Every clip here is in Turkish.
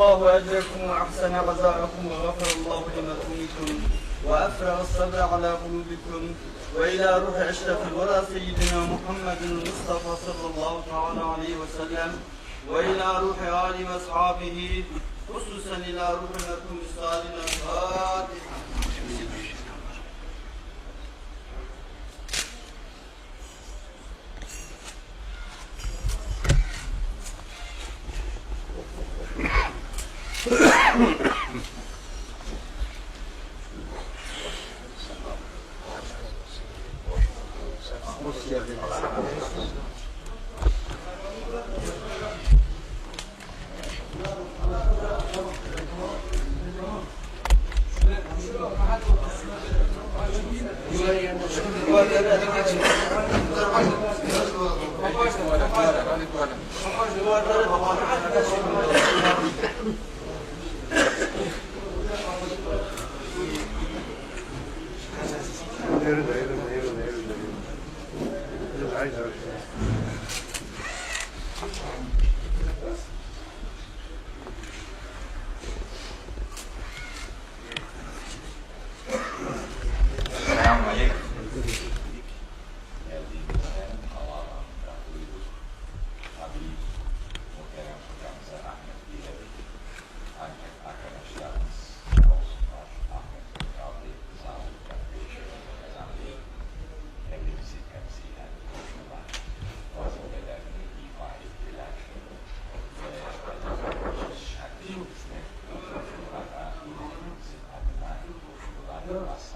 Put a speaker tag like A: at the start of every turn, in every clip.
A: الله أجركم وأحسن غزاءكم وغفر الله لمكونكم وأفرغ الصبر على قلوبكم وإلى روح أشرف الورى سيدنا محمد المصطفى صلى الله تعالى عليه وسلم وإلى روح آل وأصحابه خصوصا إلى روح لكم الصالح الفاتحة
B: Gracias.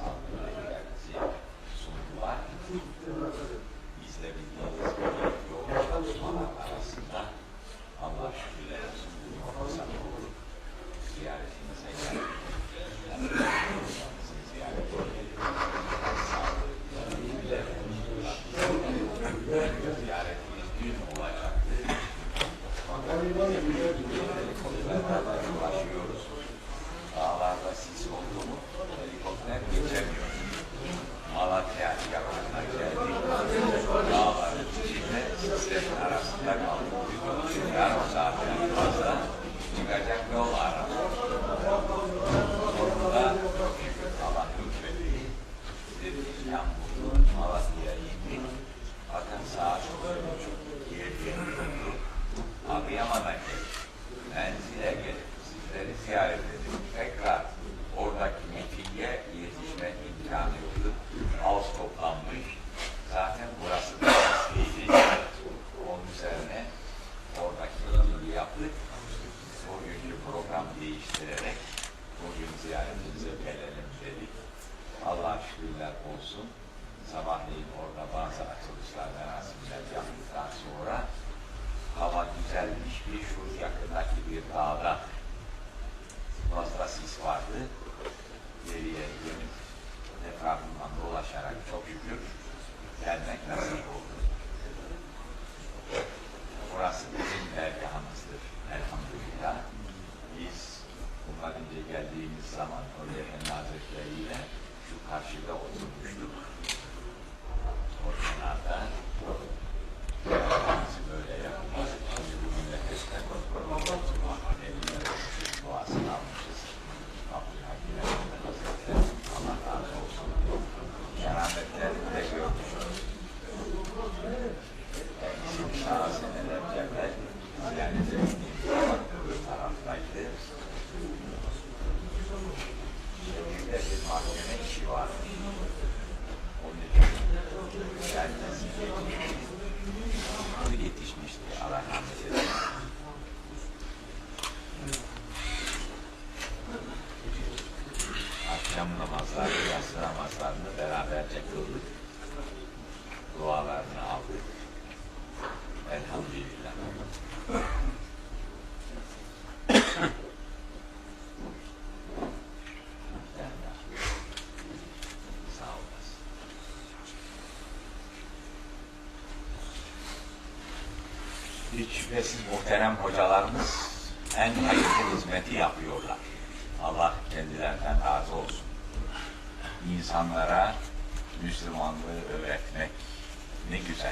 B: 山がいて。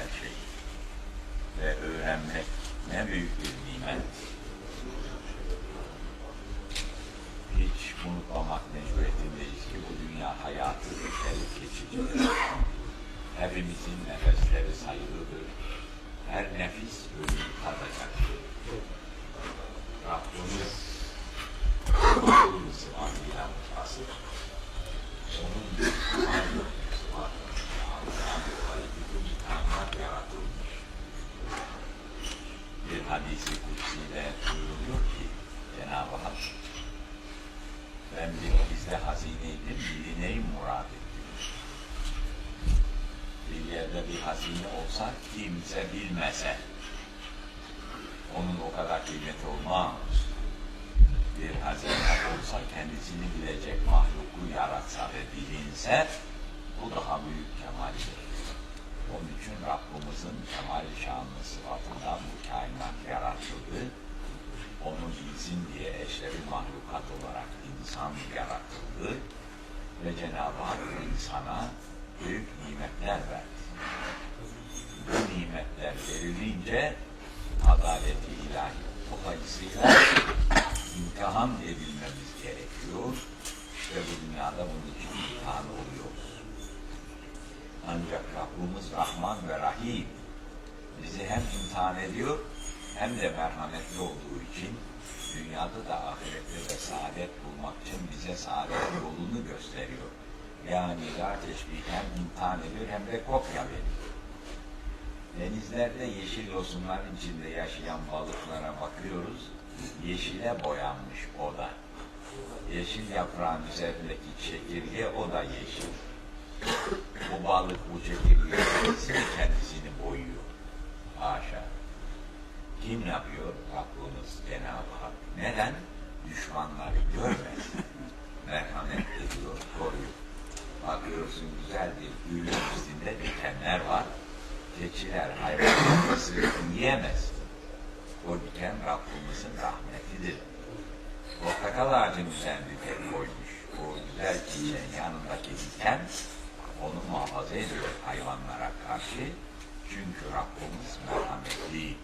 B: her şey ve öğrenmek ne büyük bir nimet. Hiç unutmamak mecburiyetindeyiz ki bu dünya hayatı geçerli geçicidir. Hepimizin nefesleri sayılıdır. Her nefis ölümü tadacaktır. Rabbimiz Rabbimiz adıyla onun kendisini bilecek mahluku yaratsa ve bilinse bu daha büyük kemaldir. Onun için Rabbimizin kemal şanlı sıfatından bu kainat yaratıldı. Onu bilsin diye eşrevi mahlukat olarak insan yaratıldı. Ve Cenab-ı Hak insana büyük nimetler verdi. Bu nimetler verilince adaleti ilahi dolayısıyla imtihan edilmemiz gerekiyor. İşte bu dünyada bunun için imtihan oluyoruz. Ancak Rabbimiz Rahman ve Rahim bizi hem imtihan ediyor hem de merhametli olduğu için dünyada da ahirette de saadet bulmak için bize saadet yolunu gösteriyor. Yani la teşbih hem imtihan ediyor hem de kopya veriyor. Denizlerde yeşil yosunların içinde yaşayan balıklara bakıyoruz. Yeşile boyanmış o da. Yeşil yaprağın üzerindeki çekirge o da yeşil. Bu balık bu çekirge kendisini kendisini boyuyor. Haşa. Kim yapıyor? Rabbimiz Cenab-ı Hak. Neden? Düşmanları görmesin. Merhamet ediyor, koruyor. Bakıyorsun güzel bir var. Keçiler, hayvanlar ısırıp yiyemez. O diken Rabbimizin rahmetidir. Portakal ağacının üzerinde tek koymuş. O güzel çiçeğin yanındaki diken onu muhafaza ediyor hayvanlara karşı. Çünkü Rabbimiz merhametli.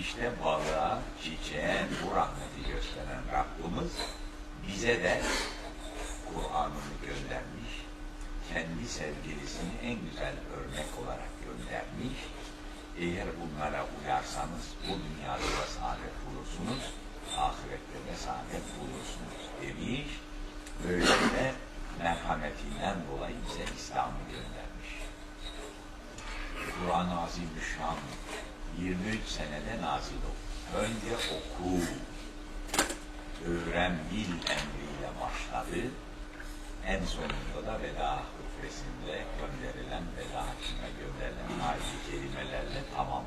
B: İşte balığa, çiçeğe bu rahmeti gösteren Rabbimiz bize de Kur'an'ını göndermiş. Kendi sevgilisini en güzel örnek olarak göndermiş. Eğer bunlara uyarsanız bu dünyada da saadet bulursunuz, ahirette de saadet bulursunuz demiş. Böylece merhametinden dolayı bize İslam'ı göndermiş. Kur'an-ı Azimüşşan 23 senede nazil oldu. Önce oku, öğren, bil emriyle başladı. En sonunda da veda hutbesinde gönderilen, veda hakkında gönderilen ayet kelimelerle tamam.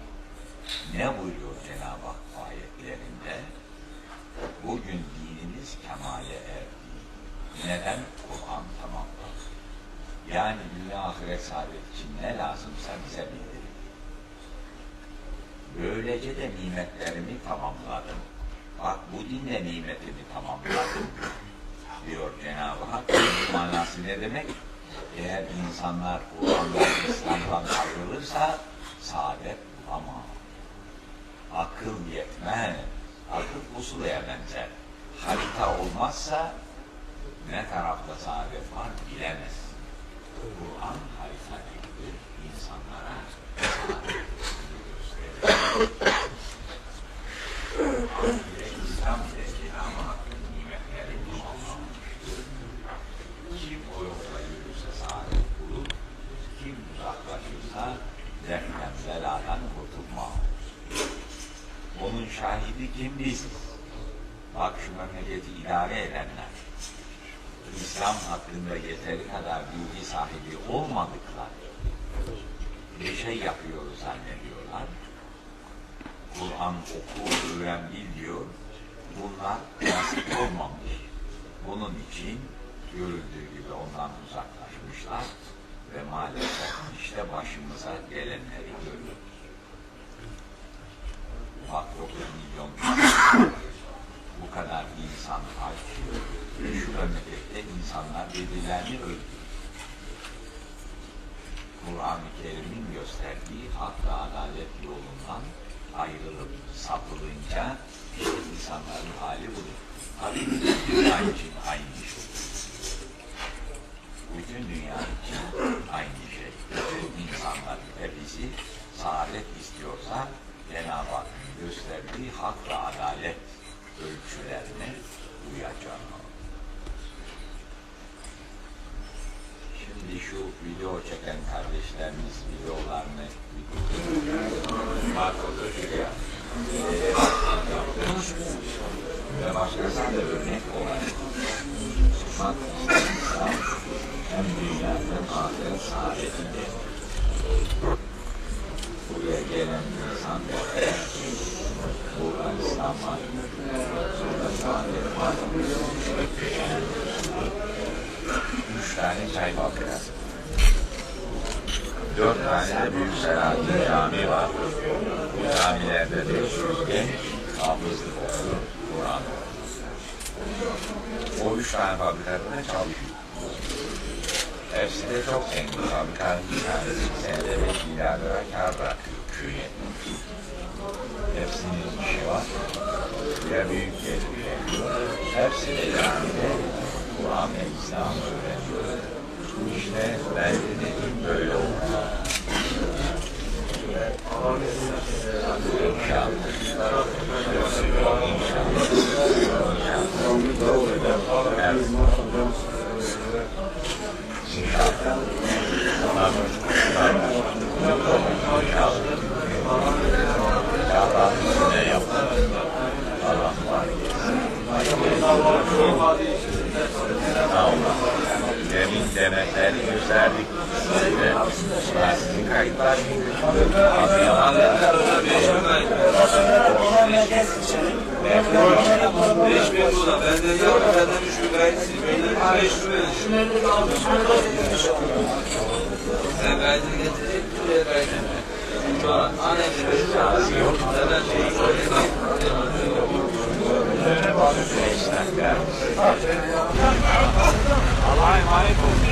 B: Ne buyuruyor Cenab-ı Hak ayetlerinde? Bugün dinimiz kemale erdi. Neden? Kur'an tamamladı. Yani dünya ahiret saadet için ne lazımsa bize bildirin. Böylece de nimetlerimi tamamladım. Bak bu dinle nimetimi tamamladım diyor Cenab-ı Hak. Manası ne demek? Eğer insanlar Kur'an'dan, İslam'dan ayrılırsa saadet bulamaz. Akıl yetmez. Akıl pusulaya benzer. Harita olmazsa ne tarafta saadet var bilemez. Kur'an harita gibi insanlara saadet gösterir. Ahire İslam ile Cenab-ı Hakk'ın nimetleri tamamlanmıştır. Kim o yolda yürürse saadet bulur, kim uzaklaşırsa dertten beladan kurtulmaz. Onun şahidi kim biziz? Bak şu memleketi idare edenler. İslam hakkında yeteri kadar bilgi sahibi olmadıklar. Bir şey yapıyoruz zannediyorlar. Kur'an oku, öğren, bil. Bunlar nasip olmamış. Bunun için görüldüğü gibi ondan uzaklaşmışlar ve maalesef işte başımıza gelenleri görüyoruz. Bak 9 milyon bu kadar insan aç şu memlekette insanlar birbirlerini öldürüyor. Kur'an-ı Kerim'in gösterdiği hak ve adalet yolundan ayrılıp sapılınca işte insanların hali budur. Tabii dünya için aynı şey. Bütün dünya için aynı şey. Bütün insanlar ve saadet istiyorsa Cenab-ı Hakk'ın gösterdiği hak ve adalet ölçülerine uyacağız. Hepsi gelen kardeşlerimiz videolarını Marco'da ya. Ve başkasına da örnek olarak İslam hem dünya hem ahiret saadetinde buraya gelen insan buradan İslam var, burada saadet var. Üç tane çay fabrikası. Dört tane de büyük Selahattin cami var. Bu camilerde de genç hafızlık okuyor, Kur'an. O üç tane fabrikada da çalışıyor. Hepsi de çok zengin fabrikanın bir tanesi senede beş milyar lira kar bırakıyor köye. Hepsinin işi var. Ya büyük gelir geliyor. Hepsi de camide Kur'an ve İslam öğreniyor. İşte ben de böyle olmalı. İnşallah. İnşallah Beş bin burada. Benden yarım, benden üç bin gayet. Siz benden
C: beş bin verin. Şunları da aldım. Şunları da aldım. Sen belki getirecek. Buraya belki. Annem de beş bin aldım. Ben ben şeyi koyayım. Allah'a emanet olun.